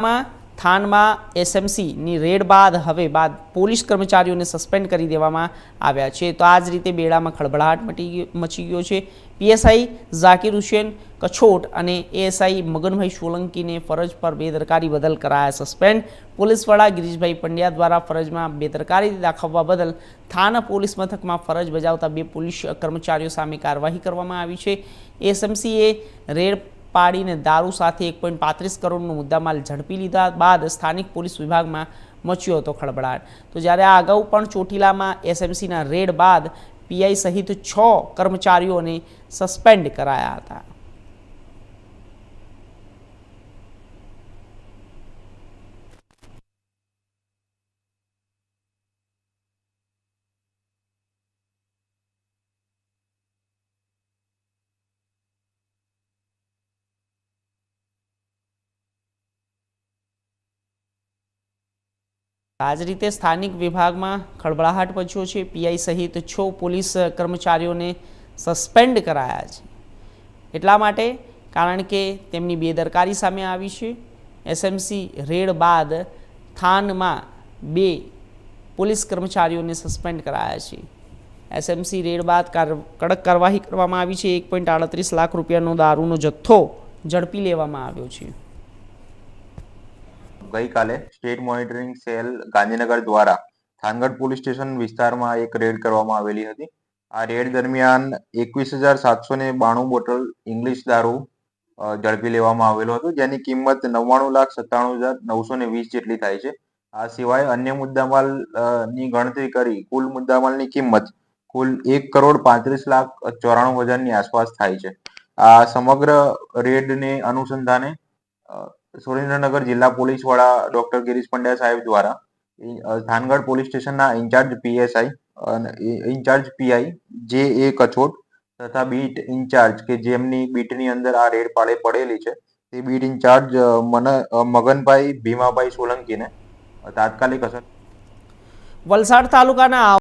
માં થાનમાં એસએમસીની રેડ બાદ, હવે બાદ પોલીસ કર્મચારીઓને સસ્પેન્ડ કરી દેવામાં આવ્યા છે. તો આ જ રીતે બેડામાં ખળભળાટ મટી મચી ગયો છે. પીએસઆઈ ઝાકીર હુસેન, કછોટ અને એએસઆઈ મગનભાઈ સોલંકીને ફરજ પર બેદરકારી બદલ કરાયા સસ્પેન્ડ પોલીસ વડા ગિરીશભાઈ પંડ્યા દ્વારા ફરજમાં બેદરકારી દાખવવા બદલ થાના પોલીસ મથકમાં ફરજ બજાવતા બે પોલીસ કર્મચારીઓ સામે કાર્યવાહી કરવામાં આવી છે. એસએમસીએ રેડ પાડીને દારૂ સાથે એક પોઈન્ટ પાંત્રીસ કરોડનો મુદ્દામાલ ઝડપી લીધા બાદ સ્થાનિક પોલીસ વિભાગમાં મચ્યો હતો ખળભળાટ. તો જ્યારે આ અગાઉ પણ ચોટીલામાં એસએમસીના રેડ બાદ પીઆઈ સહિત છ કર્મચારીઓને સસ્પેન્ડ કરાયા હતા. આ જ રીતે સ્થાનિક વિભાગમાં ખળભળાહટ મચ્યો છે. પીઆઈ સહિત છ પોલીસ કર્મચારીઓને સસ્પેન્ડ કરાયા છે. એટલા માટે કારણ કે તેમની બેદરકારી સામે આવી છે. એસએમસી રેડ બાદ થાનમાં બે પોલીસ કર્મચારીઓને સસ્પેન્ડ કરાયા છે. એસએમસી રેડ બાદ કડક કાર્યવાહી કરવામાં આવી છે. એક પોઈન્ટ આડત્રીસ લાખ રૂપિયાનો દારૂનો જથ્થો ઝડપી લેવામાં આવ્યો છે. ગઈકાલે સ્ટેટ મોનિટરિંગ સેલ ગાંધીનગર દ્વારા થાનગઢ પોલીસ સ્ટેશન વિસ્તારમાં એક રેડ કરવામાં આવેલી હતી. આ રેડ દરમિયાન એકવીસ હજાર સાતસો ને બાણું બોટલ ઇંગ્લિશ દારૂ ઝડપી લેવામાં આવેલો હતો, જેની કિંમત નવ્વાણું લાખ સત્તાણું હજાર નવસો ને વીસ જેટલી થાય છે. આ સિવાય અન્ય મુદ્દામાલની ગણતરી કરી, કુલ મુદ્દામાલની કિંમત કુલ એક કરોડ પાંત્રીસ લાખ ચોરાણું હજારની આસપાસ થાય છે. આ સમગ્ર રેડને અનુસંધાને સુરેન્દ્રનગર જિલ્લા પોલીસ વડા ડોક્ટર ગિરીશ પંડ્યા સાહેબ દ્વારા ધાનગઢ પોલીસ સ્ટેશનના ઇન્ચાર્જ પીએસઆઈ ઇન્ચાર્જ પીઆઈ જે એ કચોટ તથા બીટ ઇન્ચાર્જ કે જેમની બીટની અંદર આ રેડ પાડે પડેલી છે, તે બીટ ઇન્ચાર્જ મન મગનભાઈ ભીમાભાઈ સોલંકીને તાત્કાલિક અસર વલસાડ તાલુકાના